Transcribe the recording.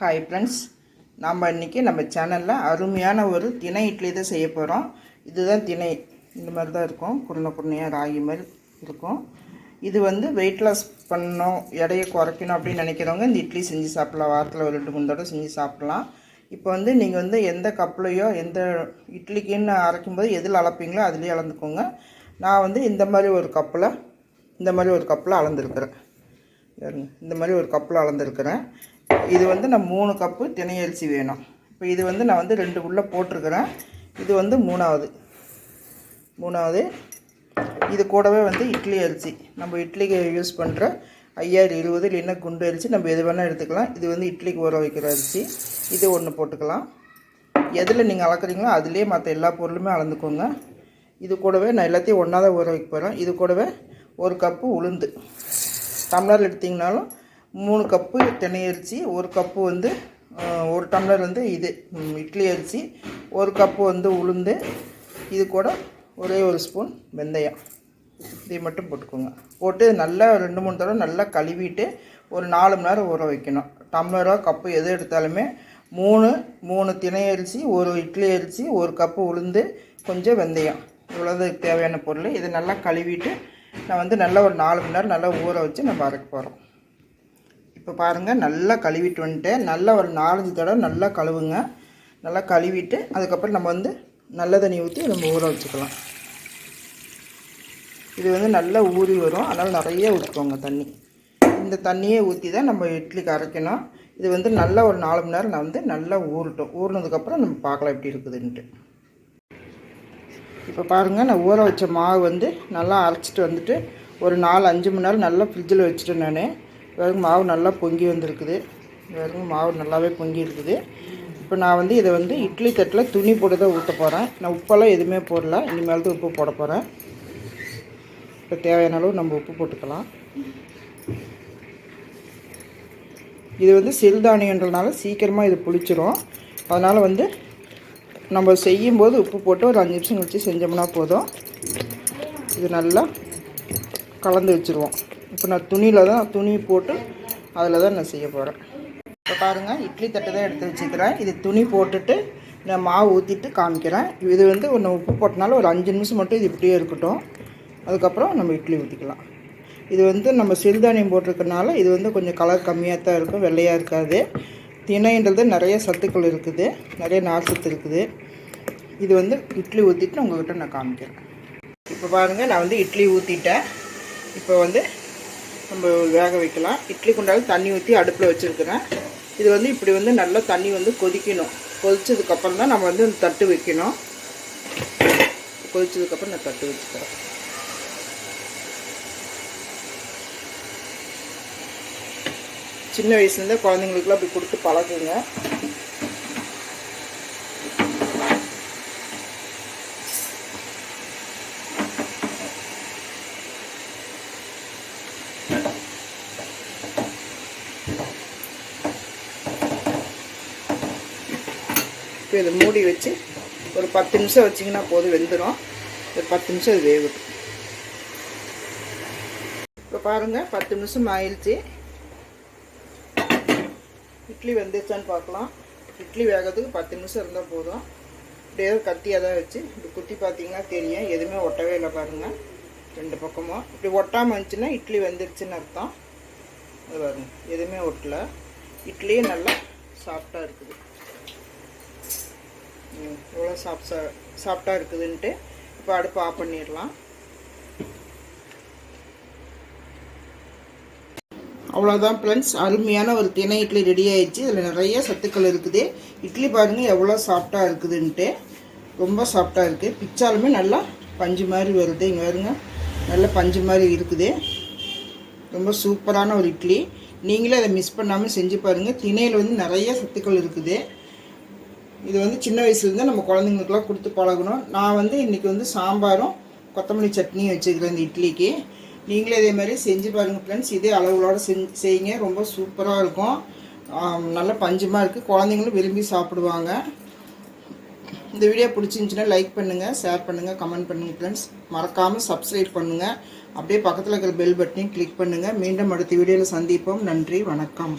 Hi friends நாம் இன்றைக்கி நம்ம சேனலில் அருமையான ஒரு திணை இட்லி தான் செய்ய போகிறோம் இதுதான் திணை இந்த மாதிரி தான் இருக்கும். குருணை குருணையாக ராகி மாதிரி இருக்கும். இது வந்து வெயிட் லாஸ் பண்ணணும் எடையை குறைக்கணும் அப்படின்னு நினைக்கிறவங்க இந்த இட்லி செஞ்சு சாப்பிட்லாம். வாரத்தில் ஒரு ரெண்டு மூணு தடவை செஞ்சு சாப்பிட்லாம். இப்போ வந்து நீங்கள் வந்து எந்த கப்லையோ எந்த இட்லிக்குன்னு அரைக்கும்போது எதில் அளப்பீங்களோ அதுலேயே அளந்துக்கோங்க. நான் வந்து இந்த மாதிரி ஒரு கப்பில் இந்த மாதிரி ஒரு கப்பில் அளந்துருக்குறேன். இந்த மாதிரி ஒரு கப்பில் அளந்துருக்குறேன். இது வந்து நான் மூணு கப்பு தினை அரிசி வேணும். இப்போ இது வந்து நான் வந்து ரெண்டு உள்ளே போட்டிருக்கிறேன். இது வந்து மூணாவது. மூணாவது. இது கூடவே வந்து இட்லி அரிசி. நம்ம இட்லிக்கு யூஸ் பண்ணுற ஐயாயிரம் இருபது இல்லைன்னா குண்டு அரிசி நம்ம எது வேணால் எடுத்துக்கலாம். இது வந்து இட்லிக்கு ஊற வைக்கிற அரிசி. இது ஒன்று போட்டுக்கலாம். எதில் நீங்கள் அளக்குறீங்களோ அதுலேயே மற்ற எல்லா பொருளுமே அளந்துக்கோங்க. இது கூடவே நான் எல்லாத்தையும் ஒன்றா தான் ஊற வைக்க போகிறேன் இது கூடவே ஒரு கப்பு உளுந்து. டம்ளர் எடுத்திங்கனாலும் மூணு கப்பு தினை அரிசி ஒரு கப்பு வந்து ஒரு டம்ளர் வந்து இது இட்லி அரிசி ஒரு கப்பு வந்து உளுந்து இது கூட ஒரே ஒரு ஸ்பூன் வெந்தயம். இதை மட்டும் போட்டுக்கோங்க. போட்டு நல்லா ரெண்டு மூணு தடவை நல்லா கழுவிட்டு ஒரு நாலு மணி நேரம் ஊற வைக்கணும். டம்ளரோ கப்பு எது எடுத்தாலுமே மூணு மூணு தினை அரிசி ஒரு இட்லி அரிசி ஒரு கப்பு உளுந்து கொஞ்சம் வெந்தயம். இவ்வளோதான் தேவையான பொருள். இதை நல்லா கழுவிட்டு நான் வந்து நல்லா ஒரு நாலு மணி நேரம் நல்லா ஊற வச்சு நம்ம அரைக்க போகிறோம் இப்போ பாருங்கள் நல்லா கழுவிட்டு வந்துட்டேன். நல்லா ஒரு நாலஞ்சு தடவை நல்லா கழுவுங்க. நல்லா கழுவிட்டு அதுக்கப்புறம் நம்ம வந்து நல்ல தண்ணி ஊற்றி நம்ம ஊற வச்சுக்கலாம். இது வந்து நல்லா ஊறி வரும். அதனால் நிறைய ஊற்றிக்கோங்க தண்ணி. இந்த தண்ணியே ஊற்றி தான் நம்ம இட்லிக்கு அரைக்கணும். இது வந்து நல்லா ஒரு நாலு மணி நேரம் நான் வந்து நல்லா ஊறட்டும். ஊறினதுக்கப்புறம் நம்ம பார்க்கலாம் எப்படி இருக்குதுன்ட்டு. இப்போ பாருங்கள் நான் ஊற வச்ச மாவு வந்து நல்லா அரைச்சிட்டு வந்துட்டு ஒரு நாலு அஞ்சு மணி நேரம் நல்லா ஃப்ரிட்ஜில் வச்சுட்டேன் நான். வேறு மாவு நல்லா பொங்கி வந்திருக்குது. வெறும் மாவு நல்லாவே பொங்கி இருக்குது. இப்போ நான் வந்து இதை வந்து இட்லி தட்டில் துணி போட்டு தான் ஊற்ற போகிறேன் நான் உப்பெல்லாம் எதுவுமே போடல. இனிமேல் தான் உப்பு போட போகிறேன் இப்போ தேவையான அளவு நம்ம உப்பு போட்டுக்கலாம். இது வந்து சிறுதானியன்றதுனால சீக்கிரமாக இது புளிச்சிரும். அதனால் வந்து நம்ம செய்யும்போது உப்பு போட்டு ஒரு அஞ்சு நிமிஷம் கழிச்சு செஞ்சோம்னா போதும். இது நல்லா கலந்து வச்சுருவோம். இப்போ நான் துணியில் தான் துணி போட்டு அதில் தான் நான் செய்ய போகிறேன் இப்போ பாருங்கள் இட்லி தட்டு தான் எடுத்து வச்சுக்கிறேன். இது துணி போட்டுட்டு நான் மாவு ஊற்றிட்டு காமிக்கிறேன். இது வந்து ஒன்று உப்பு போட்டனால ஒரு அஞ்சு நிமிஷம் மட்டும் இது இப்படியே இருக்கட்டும். அதுக்கப்புறம் நம்ம இட்லி ஊற்றிக்கலாம் இது வந்து நம்ம சிறுதானியம் போட்டிருக்கனால இது வந்து கொஞ்சம் கலர் கம்மியாக தான் இருக்கும் வெள்ளையாக இருக்காது. திணைன்றது நிறைய சத்துக்கள் இருக்குது நிறைய நார் சத்து இருக்குது. இது வந்து இட்லி ஊற்றிட்டு உங்கள்கிட்ட நான் காமிக்கிறேன். இப்போ பாருங்கள் நான் வந்து இட்லி ஊற்றிட்டேன் இப்போ வந்து நம்ம வேக வைக்கலாம். இட்லி குண்டால தண்ணி ஊற்றி அடுப்பில் வச்சுருக்கிறேன். இது வந்து இப்படி வந்து நல்லா தண்ணி வந்து கொதிக்கணும். கொதிச்சதுக்கப்புறம் தான் நம்ம வந்து தட்டு வைக்கணும். கொதிச்சதுக்கப்புறம் நான் தட்டு வச்சுக்கிறேன். சின்ன வயசுலேருந்தே குழந்தைங்களுக்குலாம் அப்படி கொடுத்து பழகுங்க. இப்போ இதை மூடி வச்சு ஒரு பத்து நிமிஷம் வச்சிங்கன்னா போதும் வெந்துடும் ஒரு பத்து நிமிஷம் இது வேகட்டும். இப்போ பாருங்கள் பத்து நிமிஷம் ஆயிடுச்சு. இட்லி வெந்துருச்சான்னு பார்க்கலாம். இட்லி வேகிறதுக்கு பத்து நிமிஷம் இருந்தால் போதும். இப்படியே கத்தியாக தான் வச்சு இப்படி குத்தி பார்த்தீங்கன்னா தெரியும். எதுவுமே ஒட்டவே இல்லை பாருங்கள் ரெண்டு பக்கமும். இப்படி ஒட்டாமல் இருந்துச்சுன்னா இட்லி வெந்துருச்சுன்னு அர்த்தம். அது பாருங்க எதுவுமே ஒட்டலை. இட்லியும் நல்லா சாஃப்டாக இருக்குது. எவ்வளோ இவ்வளோ சாஃப்டாக இருக்குதுன்ட்டு இப்போ அடுப்பு ஆஃப் பண்ணிடலாம். அவ்வளோதான் ஃப்ரெண்ட்ஸ் அருமையான ஒரு தினை இட்லி ரெடி ஆயிடுச்சு. இதில் நிறைய சத்துக்கள் இருக்குது. இட்லி பாருங்கள் எவ்வளோ சாஃப்டாக இருக்குதுன்ட்டு. ரொம்ப சாஃப்டாக இருக்குது பிச்சாலுமே நல்லா பஞ்சு மாதிரி வருது. இங்கே வருங்க நல்ல பஞ்சு மாதிரி இருக்குது. ரொம்ப சூப்பரான ஒரு இட்லி. நீங்களே அதை மிஸ் பண்ணாமல் செஞ்சு பாருங்கள் திணையில் வந்து நிறைய சத்துக்கள் இருக்குது. இது வந்து சின்ன வயசுலேருந்து நம்ம குழந்தைங்களுக்குலாம் கொடுத்து பழகணும். நான் வந்து இன்றைக்கி வந்து சாம்பாரும் கொத்தமல்லி சட்னியும் வச்சுக்கிறேன் இந்த இட்லிக்கு. நீங்களே இதே மாதிரி செஞ்சு பாருங்கள் ஃப்ரெண்ட்ஸ் இதே அளவுகளோடு செஞ்சு செய்யுங்க. ரொம்ப சூப்பராக இருக்கும். நல்ல பஞ்சமாக இருக்குது குழந்தைங்களும் விரும்பி சாப்பிடுவாங்க. இந்த வீடியோ பிடிச்சிருந்துச்சுன்னா லைக் பண்ணுங்கள் ஷேர் பண்ணுங்கள் கமெண்ட் பண்ணுங்கள் ஃப்ரெண்ட்ஸ் மறக்காமல் சப்ஸ்கிரைப் பண்ணுங்கள் அப்படியே பக்கத்தில் இருக்கிற பெல் பட்டனையும் கிளிக் பண்ணுங்கள் மீண்டும் அடுத்த வீடியோவில் சந்திப்போம். நன்றி வணக்கம்.